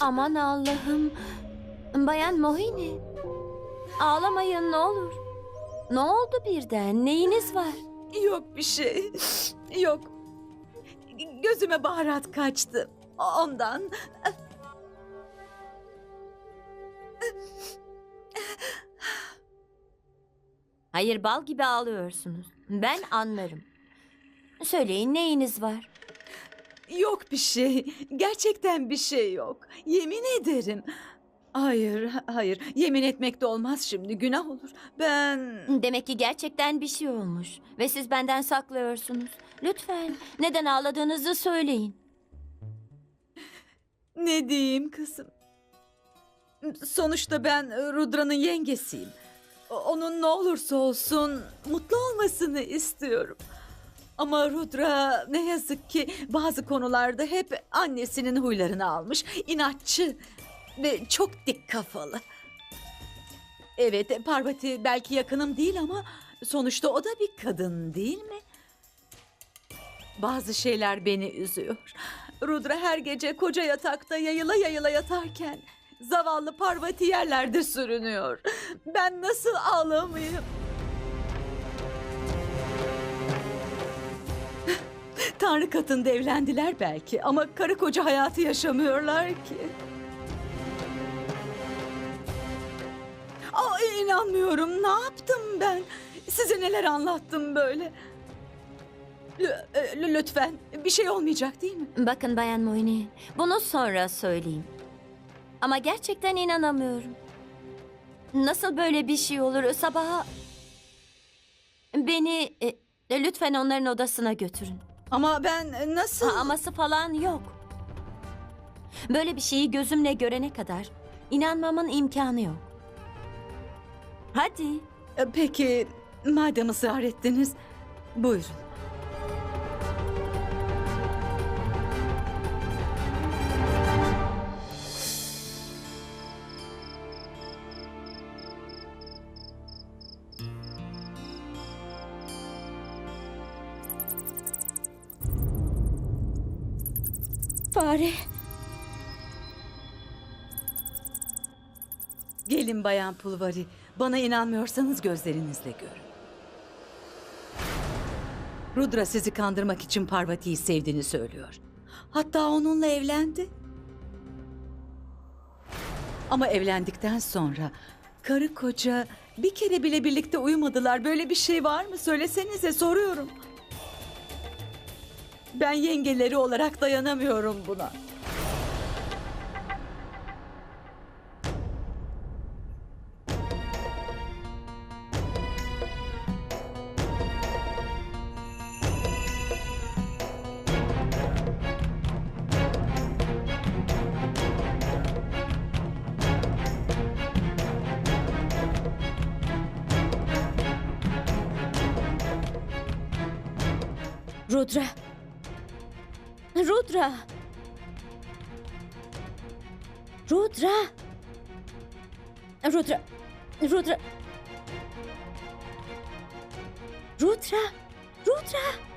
Aman Allah'ım. Bayan Mohini. Ağlamayın ne olur. Ne oldu birden? Neyiniz var? Yok bir şey. Yok. Gözüme baharat kaçtı. Ondan. Hayır bal gibi ağlıyorsunuz. Ben anlarım. Söyleyin neyiniz var? Yok bir şey. Gerçekten bir şey yok. Yemin ederim. Hayır, hayır. Yemin etmek de olmaz şimdi. Günah olur. Ben... Demek ki gerçekten bir şey olmuş. Ve siz benden saklıyorsunuz. Lütfen neden ağladığınızı söyleyin. Ne diyeyim kızım? Sonuçta ben Rudra'nın yengesiyim. Onun ne olursa olsun mutlu olmasını istiyorum. Ama Rudra ne yazık ki bazı konularda hep annesinin huylarını almış. İnatçı ve çok dik kafalı. Evet Parvati belki yakınım değil ama sonuçta o da bir kadın değil mi? Bazı şeyler beni üzüyor. Rudra her gece koca yatakta yayıla yayıla yatarken zavallı Parvati yerlerde sürünüyor. Ben nasıl ağlamayayım? Tanrı katında evlendiler belki ama karı koca hayatı yaşamıyorlar ki. İnanmıyorum. Ne yaptım ben? Size neler anlattım böyle? L- l- lütfen bir şey olmayacak değil mi? Bakın Bayan Moyni, bunu sonra söyleyeyim. Ama gerçekten inanamıyorum. Nasıl böyle bir şey olur? Sabaha beni e, lütfen onların odasına götürün. Ama ben nasıl... Ha, aması falan yok. Böyle bir şeyi gözümle görene kadar inanmamın imkanı yok. Hadi. E, Peki madem ısrar ettiniz buyurun. Fare. Gelin Bayan Pulvari. Bana inanmıyorsanız gözlerinizle görün. Rudra sizi kandırmak için Parvati'yi sevdiğini söylüyor. Hatta onunla evlendi. Ama evlendikten sonra karı koca bir kere bile birlikte uyumadılar. Böyle bir şey var mı? Söylesenize soruyorum. Ben yengeleri olarak dayanamıyorum buna. Rudra. Rudra. Rudra. Rudra. Rudra.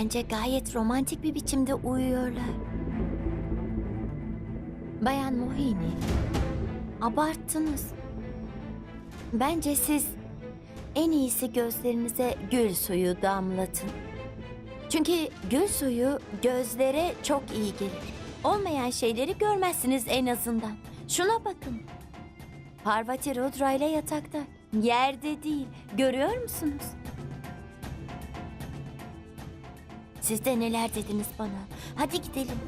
Bence gayet romantik bir biçimde uyuyorlar. Bayan Mohini, abarttınız. Bence siz en iyisi gözlerinize gül suyu damlatın. Çünkü gül suyu gözlere çok iyi gelir. Olmayan şeyleri görmezsiniz en azından. Şuna bakın. Parvati Rudra ile yatakta. Yerde değil. Görüyor musunuz? Siz de neler dediniz bana? Hadi gidelim.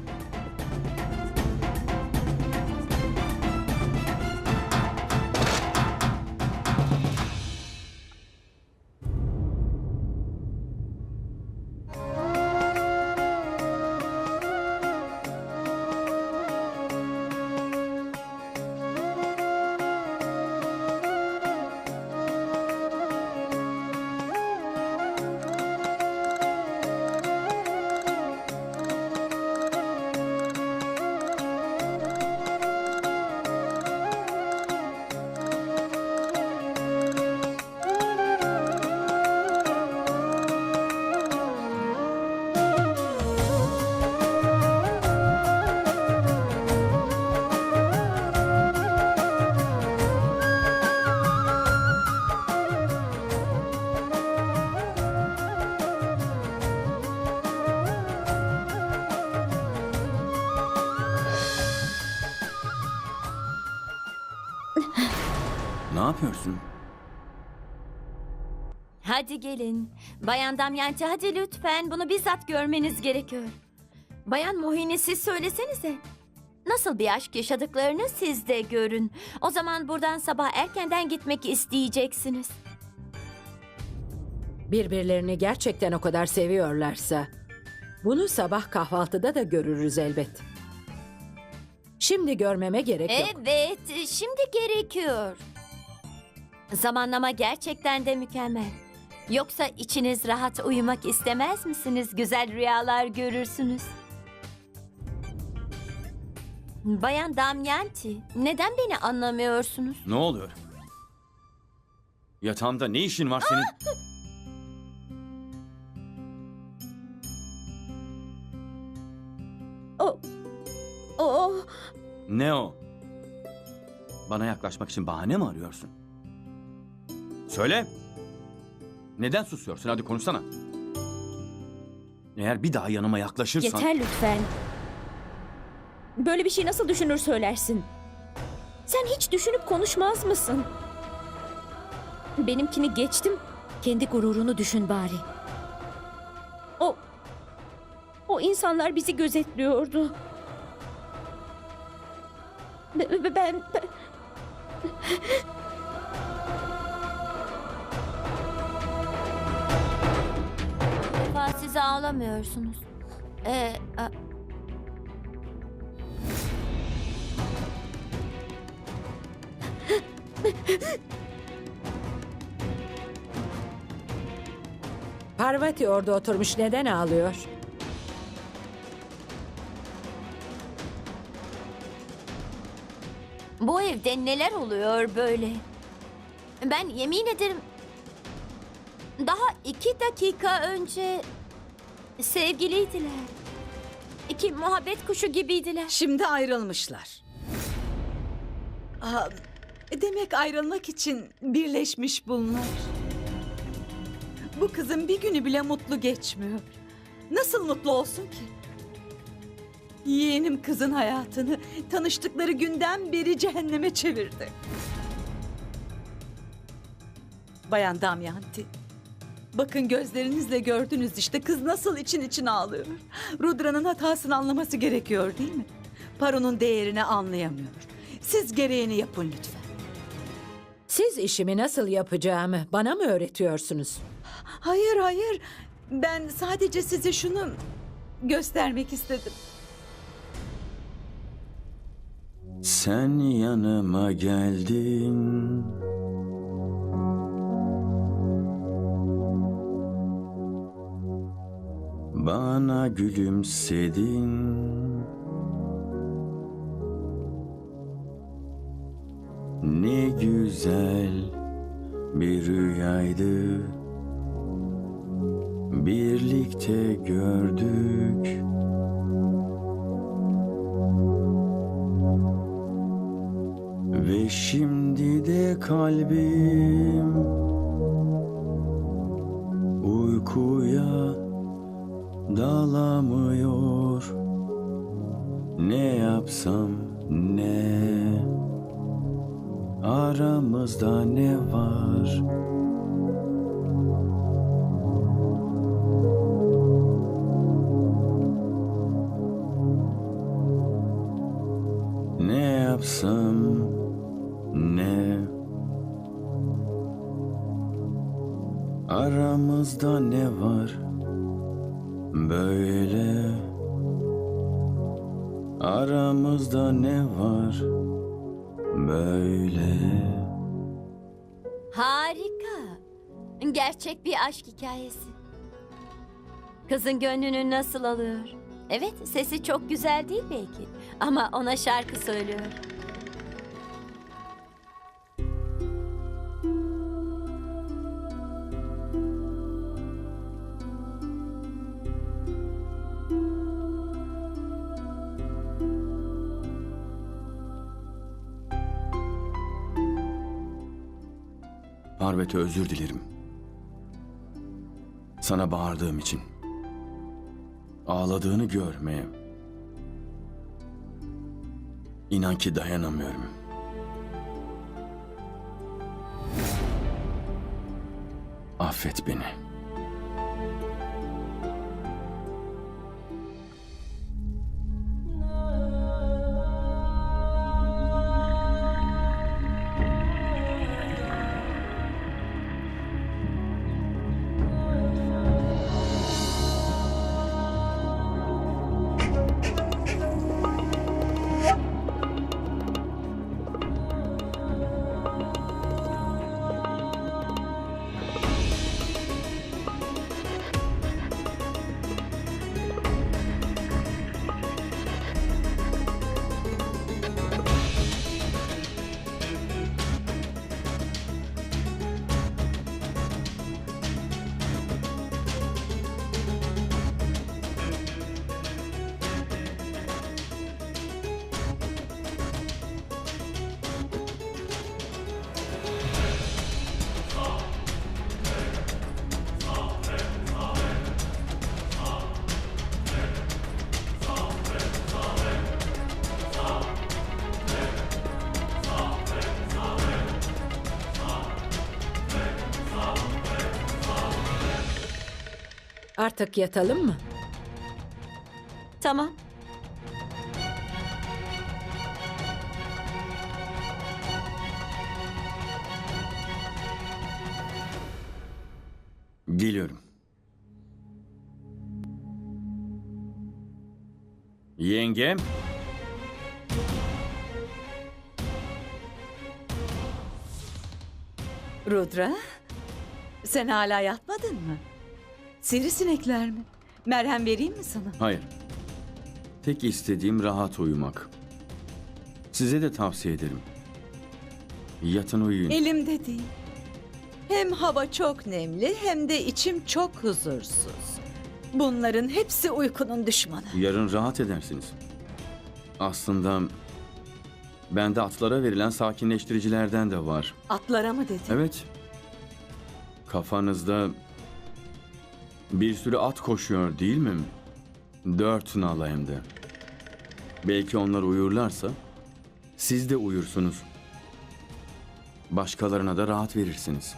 Yapıyorsun? Hadi gelin. Bayan Damyanti hadi lütfen bunu bizzat görmeniz gerekiyor. Bayan Mohini siz söylesenize. Nasıl bir aşk yaşadıklarını siz de görün. O zaman buradan sabah erkenden gitmek isteyeceksiniz. Birbirlerini gerçekten o kadar seviyorlarsa bunu sabah kahvaltıda da görürüz elbet. Şimdi görmeme gerek yok. Evet, şimdi gerekiyor. Zamanlama gerçekten de mükemmel. Yoksa içiniz rahat uyumak istemez misiniz? Güzel rüyalar görürsünüz. Bayan Damyanti, neden beni anlamıyorsunuz? Ne oluyor? Yatağımda ne işin var senin? O, o, Ne o? Bana yaklaşmak için bahane mi arıyorsun? Söyle. Neden susuyorsun? Hadi konuşsana. Eğer bir daha yanıma yaklaşırsan... Yeter lütfen. Böyle bir şey nasıl düşünür söylersin? Sen hiç düşünüp konuşmaz mısın? Benimkini geçtim. Kendi gururunu düşün bari. O... O insanlar bizi gözetliyordu. Be- be- Ben... ben... siz ağlamıyorsunuz. Ee, a- Parvati orada oturmuş neden ağlıyor? bu evde neler oluyor böyle? Ben yemin ederim... Daha iki dakika önce sevgiliydiler. İki muhabbet kuşu gibiydiler. şimdi ayrılmışlar. Aa, demek ayrılmak için birleşmiş bunlar. Bu kızın bir günü bile mutlu geçmiyor. Nasıl mutlu olsun ki? Yeğenim kızın hayatını tanıştıkları günden beri cehenneme çevirdi. Bayan Damyanti. Bakın gözlerinizle gördünüz işte kız nasıl için için ağlıyor. Rudra'nın hatasını anlaması gerekiyor değil mi? Paronun değerini anlayamıyor. Siz gereğini yapın lütfen. Siz işimi nasıl yapacağımı bana mı öğretiyorsunuz? Hayır hayır. Ben sadece size şunu göstermek istedim. Sen yanıma geldin. Bana gülümsedin. Ne güzel bir rüyaydı. birlikte gördük. Ve şimdi de kalbim dalamıyor. Ne yapsam ne aramızda ne var? Ne yapsam ne Aramızda ne var böyle Aramızda ne var böyle Harika. Gerçek bir aşk hikayesi. Kızın gönlünü nasıl alıyor? Evet, sesi çok güzel değil belki. Ama ona şarkı söylüyor. Parvete özür dilerim. Sana bağırdığım için. Ağladığını görmeye. İnan ki dayanamıyorum. Affet beni. Artık yatalım mı? Tamam. Geliyorum. Yengem. Rudra, sen hala yatmadın mı? Sivrisinekler mi? Merhem vereyim mi sana? Hayır. Tek istediğim rahat uyumak. Size de tavsiye ederim. Yatın uyuyun. Elimde değil. Hem hava çok nemli hem de içim çok huzursuz. Bunların hepsi uykunun düşmanı. Yarın rahat edersiniz. Aslında bende atlara verilen sakinleştiricilerden de var. Atlara mı dedin? Evet. Kafanızda bir sürü at koşuyor değil mi? Dört nala de. Belki onlar uyurlarsa siz de uyursunuz. Başkalarına da rahat verirsiniz.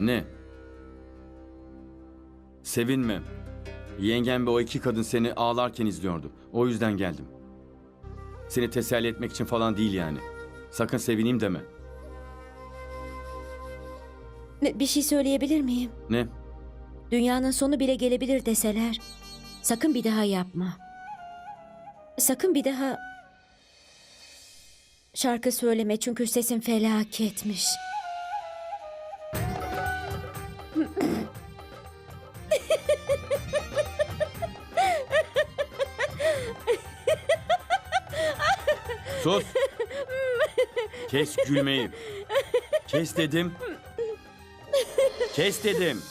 Ne? Sevinme. Yengem ve o iki kadın seni ağlarken izliyordu. O yüzden geldim. Seni teselli etmek için falan değil yani. Sakın sevineyim deme. Bir şey söyleyebilir miyim? Ne? Dünyanın sonu bile gelebilir deseler. Sakın bir daha yapma. Sakın bir daha şarkı söyleme çünkü sesin felaketmiş. Sus! Kes gülmeyi. Kes dedim. Kes dedim.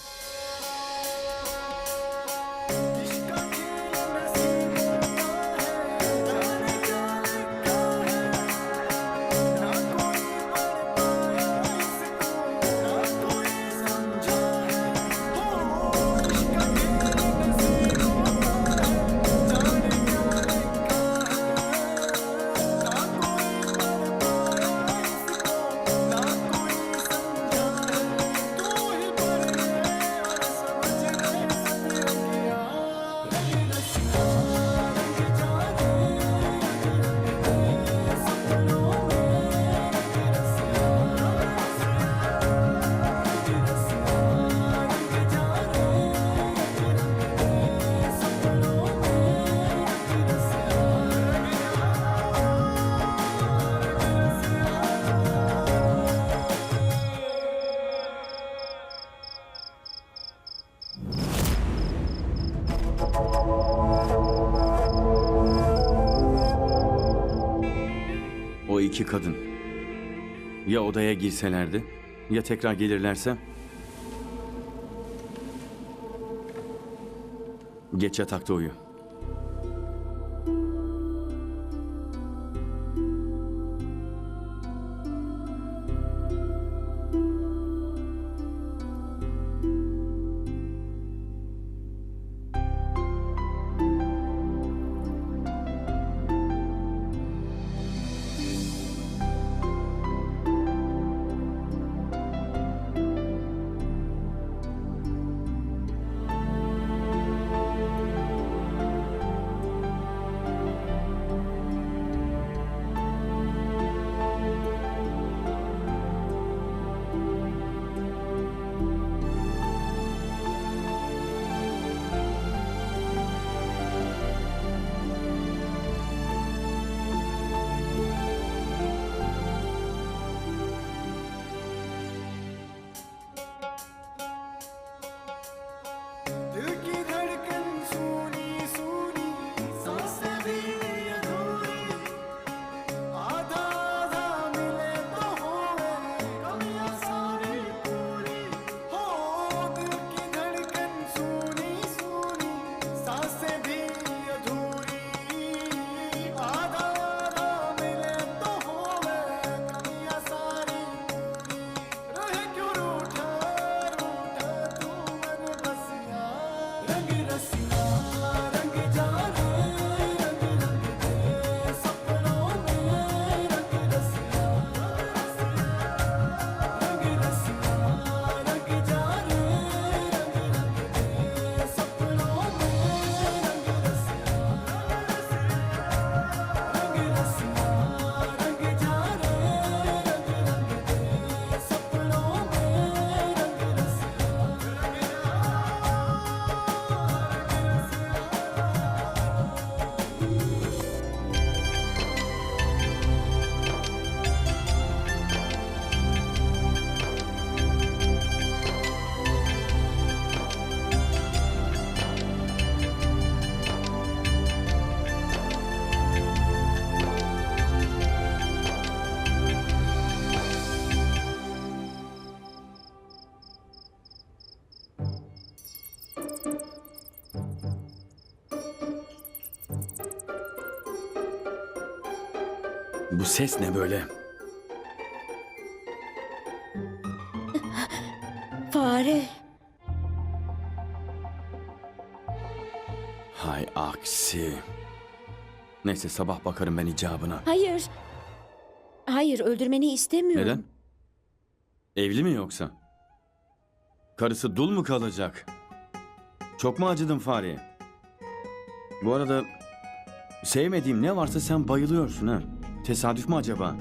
İki kadın. Ya odaya girselerdi ya tekrar gelirlerse? Geç yatakta uyu. Ses ne böyle? Fare. Hay aksi. Neyse sabah bakarım ben icabına. Hayır. Hayır öldürmeni istemiyorum. Neden? Evli mi yoksa? Karısı dul mu kalacak? Çok mu acıdın fareye? Bu arada sevmediğim ne varsa sen bayılıyorsun ha. Tesadüf mü acaba?